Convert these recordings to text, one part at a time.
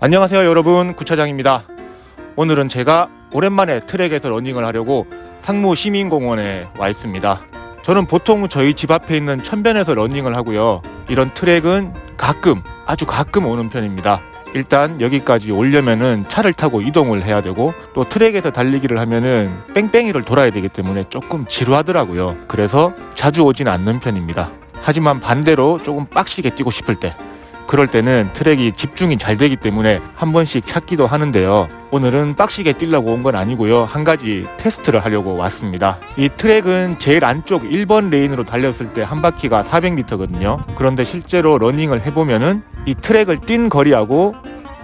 안녕하세요 여러분. 구차장입니다. 오늘은 제가 오랜만에 트랙에서 러닝을 하려고 상무 시민공원에 와 있습니다. 저는 보통 저희 집 앞에 있는 천변에서 러닝을 하고요. 이런 트랙은 가끔 아주 가끔 오는 편입니다. 일단 여기까지 오려면은 차를 타고 이동을 해야 되고 또 트랙에서 달리기를 하면은 뺑뺑이를 돌아야 되기 때문에 조금 지루하더라고요. 그래서 자주 오진 않는 편입니다. 하지만 반대로 조금 빡시게 뛰고 싶을 때 그럴 때는 트랙이 집중이 잘 되기 때문에 한 번씩 찾기도 하는데요. 오늘은 빡시게 뛰려고 온 건 아니고요. 한 가지 테스트를 하려고 왔습니다. 이 트랙은 제일 안쪽 1번 레인으로 달렸을 때 한 바퀴가 400m거든요. 그런데 실제로 러닝을 해보면은 이 트랙을 뛴 거리하고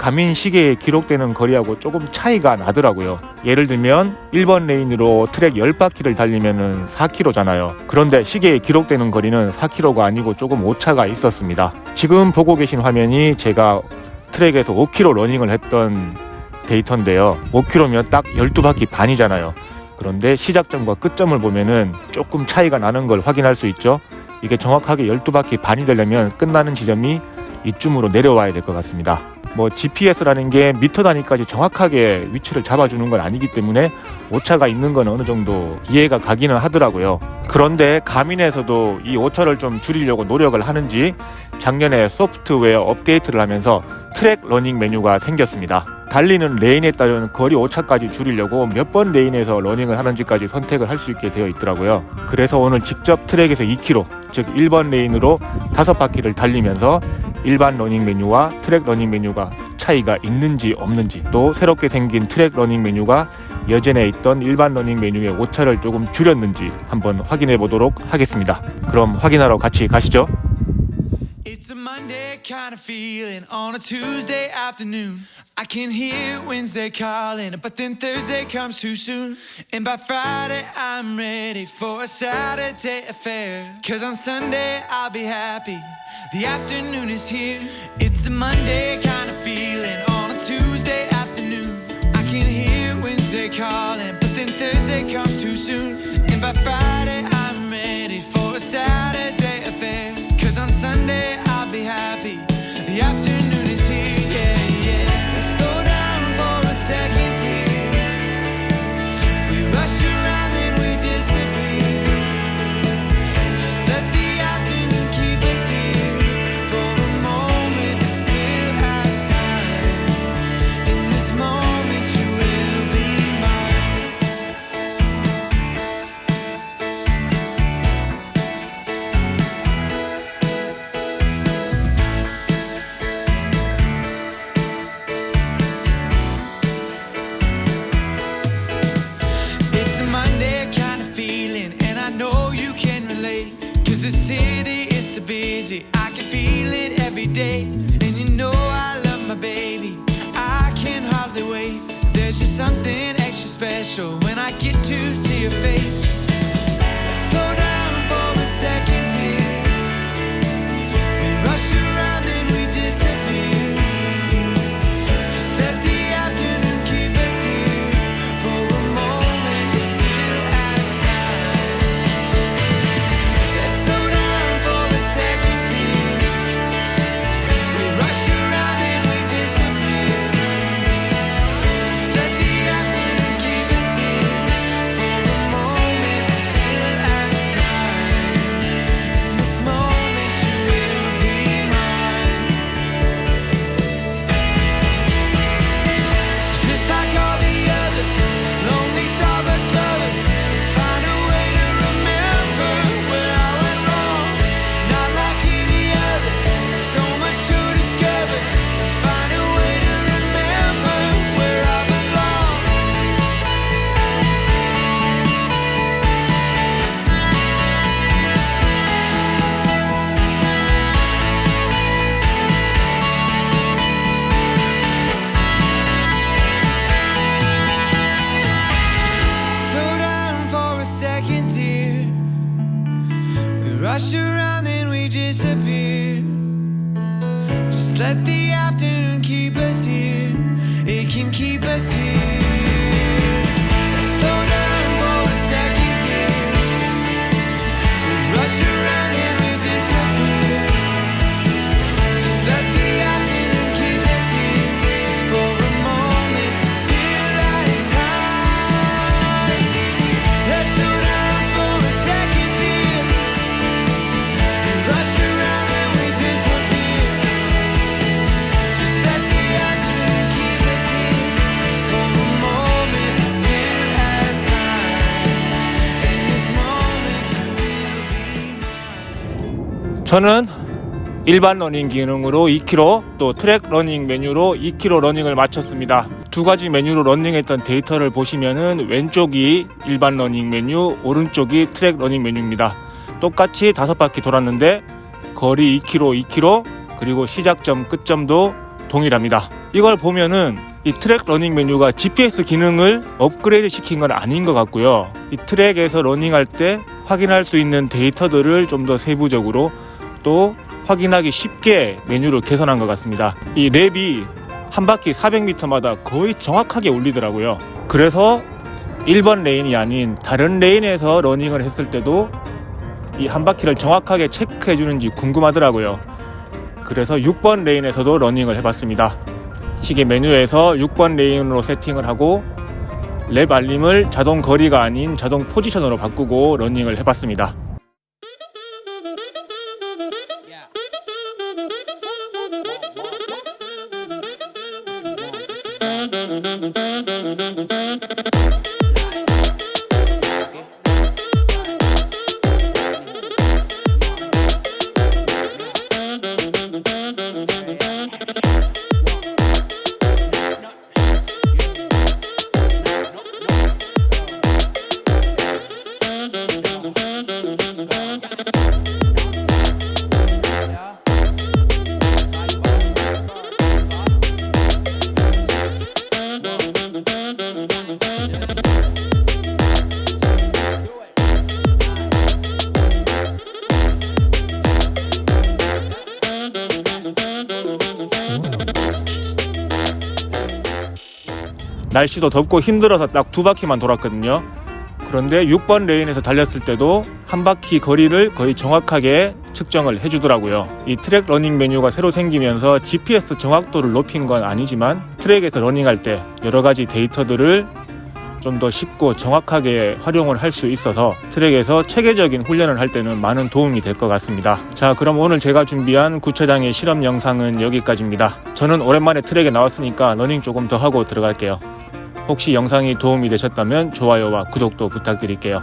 가민 시계에 기록되는 거리하고 조금 차이가 나더라고요. 예를 들면 1번 레인으로 트랙 10바퀴를 달리면은 4km잖아요. 그런데 시계에 기록되는 거리는 4km가 아니고 조금 오차가 있었습니다. 지금 보고 계신 화면이 제가 트랙에서 5km 러닝을 했던 데이터인데요. 5km면 딱 12바퀴 반이잖아요. 그런데 시작점과 끝점을 보면은 조금 차이가 나는 걸 확인할 수 있죠. 이게 정확하게 12바퀴 반이 되려면 끝나는 지점이 이쯤으로 내려와야 될 것 같습니다. 뭐 GPS라는 게 미터 단위까지 정확하게 위치를 잡아주는 건 아니기 때문에 오차가 있는 건 어느 정도 이해가 가기는 하더라고요. 그런데 가민에서도 이 오차를 좀 줄이려고 노력을 하는지 작년에 소프트웨어 업데이트를 하면서 트랙 러닝 메뉴가 생겼습니다. 달리는 레인에 따른 거리 오차까지 줄이려고 몇 번 레인에서 러닝을 하는지까지 선택을 할 수 있게 되어 있더라고요. 그래서 오늘 직접 트랙에서 2km, 즉 1번 레인으로 5바퀴를 달리면서 일반 러닝 메뉴와 트랙 러닝 메뉴가 차이가 있는지 없는지 또 새롭게 생긴 트랙 러닝 메뉴가 여전에 있던 일반 러닝 메뉴의 오차를 조금 줄였는지 한번 확인해 보도록 하겠습니다. 그럼 확인하러 같이 가시죠. Kind of feeling on a Tuesday afternoon. I can hear Wednesday calling, but then Thursday comes too soon. And by Friday, I'm ready for a Saturday affair. Cause on Sunday, I'll be happy. The afternoon is here. It's a Monday kind of feeling on a Tuesday afternoon. I can hear Wednesday calling, but then Thursday comes too soon. And by Friday, the city is so busy, I can feel it every day. And you know I love my baby, I can hardly wait. There's just something extra special when I get to see your face. Rush around and we disappear. Just let the afternoon keep us here. It can keep us here. 저는 일반 러닝 기능으로 2km 또 트랙 러닝 메뉴로 2km 러닝을 마쳤습니다. 두 가지 메뉴로 러닝했던 데이터를 보시면은 왼쪽이 일반 러닝 메뉴, 오른쪽이 트랙 러닝 메뉴입니다. 똑같이 다섯 바퀴 돌았는데 거리 2km, 2km 그리고 시작점, 끝점도 동일합니다. 이걸 보면은 이 트랙 러닝 메뉴가 GPS 기능을 업그레이드 시킨 건 아닌 것 같고요. 이 트랙에서 러닝할 때 확인할 수 있는 데이터들을 좀 더 세부적으로 또 확인하기 쉽게 메뉴를 개선한 것 같습니다. 이 랩이 한 바퀴 400m마다 거의 정확하게 올리더라고요. 그래서 1번 레인이 아닌 다른 레인에서 러닝을 했을 때도 이 한 바퀴를 정확하게 체크해 주는지 궁금하더라고요. 그래서 6번 레인에서도 러닝을 해봤습니다. 시계 메뉴에서 6번 레인으로 세팅을 하고 랩 알림을 자동 거리가 아닌 자동 포지션으로 바꾸고 러닝을 해봤습니다. 날씨도 덥고 힘들어서 딱 두 바퀴만 돌았거든요. 그런데 6번 레인에서 달렸을 때도 한 바퀴 거리를 거의 정확하게 측정을 해주더라고요. 이 트랙 러닝 메뉴가 새로 생기면서 GPS 정확도를 높인 건 아니지만 트랙에서 러닝할 때 여러 가지 데이터들을 좀 더 쉽고 정확하게 활용을 할 수 있어서 트랙에서 체계적인 훈련을 할 때는 많은 도움이 될 것 같습니다. 자, 그럼 오늘 제가 준비한 구차장의 실험 영상은 여기까지입니다. 저는 오랜만에 트랙에 나왔으니까 러닝 조금 더 하고 들어갈게요. 혹시 영상이 도움이 되셨다면 좋아요와 구독도 부탁드릴게요.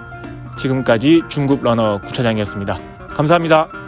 지금까지 중급 러너 구차장이었습니다. 감사합니다.